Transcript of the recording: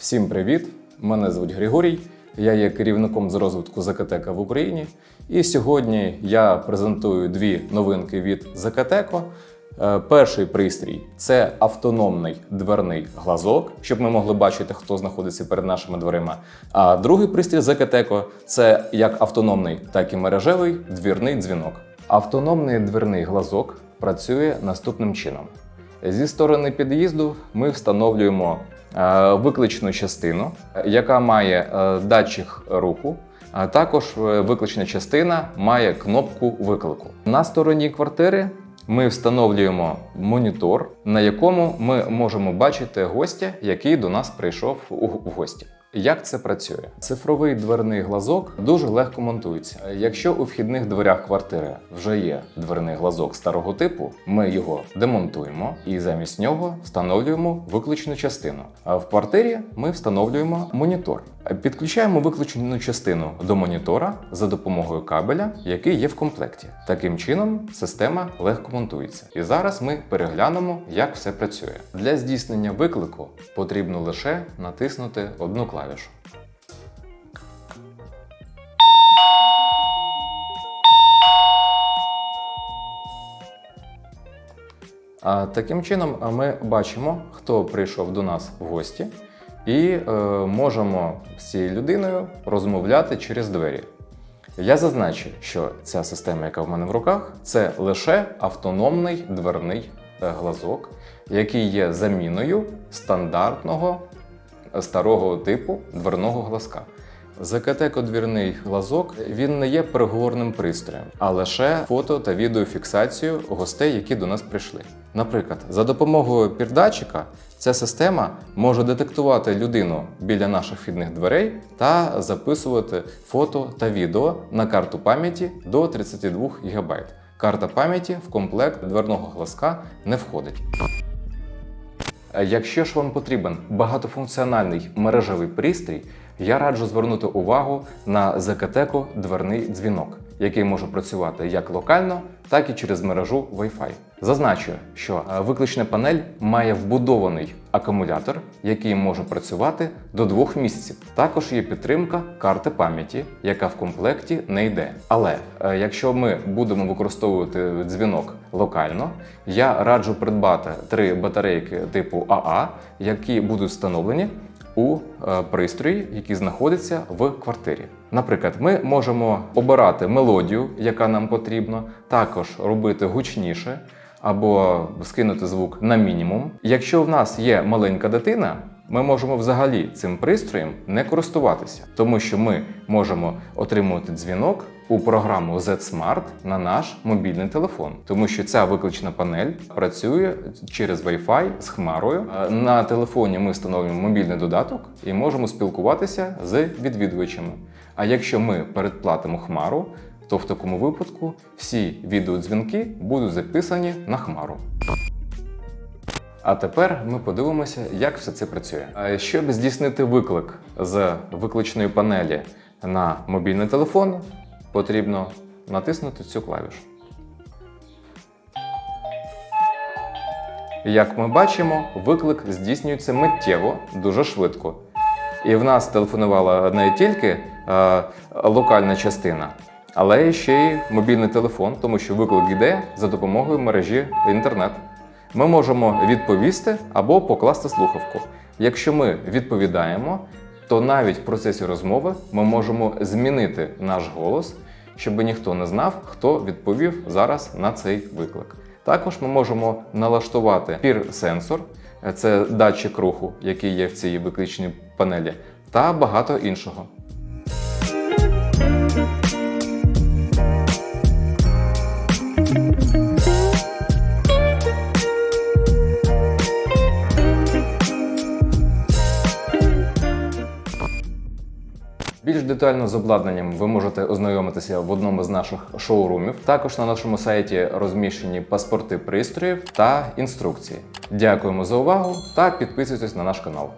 Всім привіт! Мене звуть Григорій. Я є керівником з розвитку Закатека в Україні. І сьогодні я презентую дві новинки від Закатеко. Е, Перший пристрій це автономний дверний глазок, щоб ми могли бачити, хто знаходиться перед нашими дверима. А другий пристрій Закатеко це як автономний, так і мережевий двірний дзвінок. Автономний дверний глазок працює наступним чином. Зі сторони під'їзду ми встановлюємо викличну частину, е, яка має е, датчик руху. А також виключна виклична частина має кнопку виклику. На стороні квартири ми встановлюємо монітор, на якому ми можемо бачити гостя, який до нас прийшов у гості. Як це працює? Цифровий дверний глазок дуже легко монтується. Якщо у вхідних дверях квартири вже є дверний глазок старого типу, ми його демонтуємо і замість нього встановлюємо виключну частину. А в квартирі ми встановлюємо монітор. Підключаємо виключену частину до монітора за допомогою кабеля, який є в комплекті. Таким чином система легко монтується. І зараз ми переглянемо, як все працює. Для здійснення виклику потрібно лише натиснути одну клавішу. А таким чином ми бачимо, хто прийшов до нас в гості, і е, можемо з цією людиною розмовляти через двері. Я зазначу, що ця система, яка в мене в руках, це лише автономний дверний е, глазок, який є заміною стандартного старого типу дверного глазка. ЗКТ-кодвірний глазок він не є переговорним пристроєм, а лише фото та відеофіксацію гостей, які до нас прийшли. Наприклад, за допомогою пірдатчика ця система може детектувати людину біля наших вхідних дверей та записувати фото та відео на карту пам'яті до 32 ГБ. Карта пам'яті в комплект дверного глазка не входить. Е, Якщо ж вам потрібен багатофункціональний мережевий пристрій, я раджу звернути увагу на Закатеко дверний дзвінок, який може працювати як локально, так і через мережу Wi-Fi. Зазначу, що е, виключна панель має вбудований акумулятор, який може працювати до двох місяців. Також є підтримка карти пам'яті, яка в комплекті не йде. Але е, якщо ми будемо використовувати дзвінок локально, я раджу придбати три батарейки типу АА, які будуть встановлені у е, пристрої, який знаходиться в квартирі. Наприклад, ми можемо обирати мелодію, яка нам потрібна, також робити гучніше або скинути звук на мінімум. Якщо в нас є маленька дитина, ми можемо взагалі цим пристроєм не користуватися, тому що ми можемо отримувати дзвінок у програму Z-Smart на наш мобільний телефон, тому що ця виключна панель працює через Wi-Fi з хмарою. Е, На телефоні ми встановлюємо мобільний додаток і можемо спілкуватися з відвідувачами. А якщо ми передплатимо хмару, то в такому випадку всі відеодзвінки будуть записані на хмару. А тепер ми подивимося, як все це працює. Щоб здійснити виклик з виключної панелі на мобільний телефон, потрібно натиснути цю клавішу. Як ми бачимо, виклик здійснюється миттєво, дуже швидко. І в нас телефонувала не тільки е, локальна частина, але ще й мобільний телефон, тому що виклик йде за допомогою мережі інтернет. Ми можемо відповісти або покласти слухавку. Якщо ми відповідаємо, то навіть в процесі розмови ми можемо змінити наш голос, щоб ніхто не знав, хто відповів зараз на цей виклик. Також ми можемо налаштувати пір-сенсор, це датчик руху, який є в цій виключній панелі, та багато іншого. Більш детально з обладнанням ви можете ознайомитися в одному з наших шоурумів. Також на нашому сайті розміщені паспорти пристроїв та інструкції. Дякуємо за увагу та підписуйтесь на наш канал.